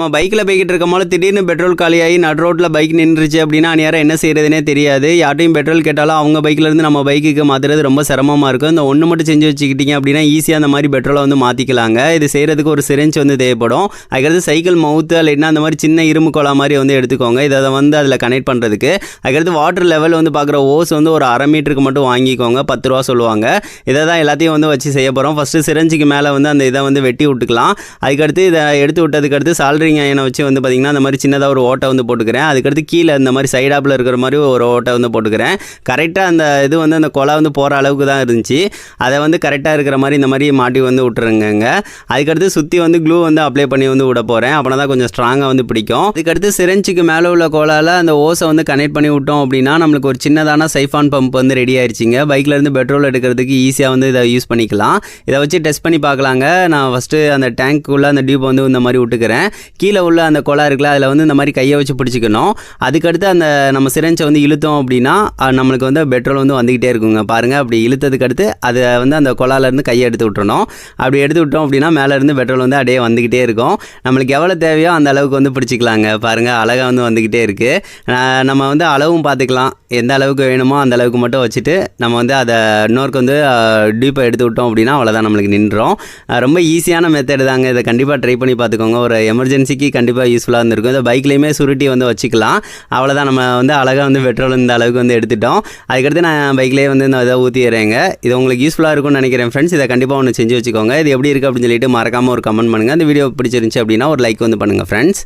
நம்ம பைக்கில் போய்கிட்டு இருக்கும் போது திடீர்னு பெட்ரோல் காலியாகி நட் ரோட்டில் பைக் நின்றுச்சு அப்படின்னா அந்நேரம் என்ன செய்யறதுனே தெரியாது. யார்ட்டையும் பெட்ரோல் கேட்டாலும் அவங்க பைக்கிலேருந்து நம்ம பைக்குக்கு மாற்றுறது ரொம்ப சிரமமாக இருக்கும். இந்த ஒன்று மட்டும் செஞ்சு வச்சுக்கிட்டீங்க அப்படின்னா ஈஸியாக அந்த மாதிரி பெட்ரோலை வந்து மாற்றிக்கலாங்க இது செய்கிறதுக்கு ஒரு சிரஞ்சு வந்து தேவைப்படும். அதுக்கடுத்து சைக்கிள் மவுத்து இல்லைன்னா அந்த மாதிரி சின்ன இரும்பு குழா மாதிரி வந்து எடுத்துக்கோங்க. இதை வந்து அதில் கனெக்ட் பண்ணுறதுக்கு அதுக்கடுத்து வாட்டர் லெவல் வந்து பார்க்குற ஓஸ் வந்து ஒரு அரை மீட்டருக்கு மட்டும் வாங்கிக்கோங்க. பத்து ரூபா சொல்லுவாங்க. இதை தான் எல்லாத்தையும் வந்து வச்சு செய்ய போகிறோம் ஃபஸ்ட்டு சிரஞ்சுக்கு மேலே வந்து அந்த இதை வந்து வெட்டி விட்டுக்கலாம். அதுக்கடுத்து இதை எடுத்து விட்டதுக்கு அடுத்து சால்ரிங் அயனை வச்சு வந்து பார்த்திங்கன்னா அந்த மாதிரி சின்னதாக ஒரு ஓட்டை வந்து போட்டுக்கிறேன். அதுக்கடுத்து கீழே இந்த மாதிரி சைடாப்பில் இருக்கிற மாதிரி ஒரு ஓட்டை வந்து போட்டுக்கிறேன். கரெக்டாக அந்த இது வந்து அந்த கொலை வந்து போகிற அளவுக்கு தான் இருந்துச்சு. அதை வந்து கரெக்டாக இருக்கிற மாதிரி இந்த மாதிரி மாட்டி வந்து விட்டுருங்கங்க. அதுக்கடுத்து சுற்றி வந்து க்ளூ வந்து அப்ளை பண்ணி வந்து விட போகிறேன் அப்படின்னா தான் கொஞ்சம் ஸ்ட்ராங்காக வந்து பிடிக்கும். அதுக்கடுத்து சிரஞ்சுக்கு மேலே உள்ள கோலால் அந்த ஓஸை வந்து கனெக்ட் பண்ணி விட்டோம் அப்படின்னா நம்மளுக்கு ஒரு சின்னதான சைஃபான் பம்ப் வந்து ரெடி ஆயிடுச்சுங்க பைக்லேருந்து பெட்ரோல் எடுக்கிறதுக்கு ஈஸியாக வந்து இதை யூஸ் பண்ணிக்கலாம். இதை வச்சு டெஸ்ட் பண்ணி பார்க்கலாங்க. நான் ஃபஸ்ட்டு அந்த டேங்க்குள்ளே அந்த டியூப் வந்து இந்த மாதிரி விட்டுக்கிறேன். கீழே உள்ள அந்த குழா இருக்குல்ல அதில் வந்து இந்த மாதிரி கையை வச்சு பிடிச்சிக்கணும். அதுக்கடுத்து அந்த நம்ம சிரஞ்சை வந்து இழுத்தோம் அப்படின்னா நம்மளுக்கு வந்து பெட்ரோல் வந்து வந்துக்கிட்டே இருக்குங்க. பாருங்கள் அப்படி இழுத்ததுக்கு அடுத்து அதை வந்து அந்த குழாலேருந்து கையை எடுத்து விட்டுறணும். அப்படி எடுத்து விட்டோம் அப்படின்னா மேலேருந்து பெட்ரோல் வந்து அப்படியே வந்துக்கிட்டே இருக்கும். நம்மளுக்கு எவ்வளோ தேவையோ அந்த அளவுக்கு வந்து பிடிச்சிக்கலாங்க. பாருங்கள் அழகாக வந்து வந்துக்கிட்டே இருக்குது நம்ம வந்து அளவும் பார்த்துக்கலாம். எந்த அளவுக்கு வேணுமோ அந்த அளவுக்கு மட்டும் வச்சுட்டு நம்ம வந்து அதை இன்னொருக்கு வந்து டீப்பாக எடுத்து விட்டோம் அப்படின்னா அவ்வளோதான் நம்மளுக்கு நின்றோம். ரொம்ப ஈஸியான மெத்தடு தாங்க. இதை கண்டிப்பாக ட்ரை பண்ணி பார்த்துக்கோங்க. ஒரு எமர்ஜென்சி எமர்ஜென்சிக்கு கண்டிப்பாக யூஸ்ஃபுல்லாக இருந்திருக்கும். இந்த பைக்லேயுமே சுருட்டி வந்து வச்சுக்கலாம். அவ்வளோதான் நம்ம வந்து அழகாக வந்து பெட்ரோல் இந்த அளவுக்கு வந்து எடுத்துட்டோம். அதுக்கடுத்து நான் பைக்லேயே வந்து இந்த இதை ஊற்றிடுறேங்க இது உங்களுக்கு யூஸ்ஃபுல்லாக இருக்கும்னு நினைக்கிறேன் ஃப்ரெண்ட்ஸ் இதை கண்டிப்பாக ஒன்று செஞ்சு வச்சுக்கோங்க. இது எப்படி இருக்குது அப்படின்னு சொல்லிட்டு மறக்காமல் ஒரு கமெண்ட் பண்ணுங்கள் இந்த வீடியோ பிடிச்சிருந்துச்சு அப்படின்னா ஒரு லைக் வந்து பண்ணுங்கள் ஃப்ரெண்ட்ஸ்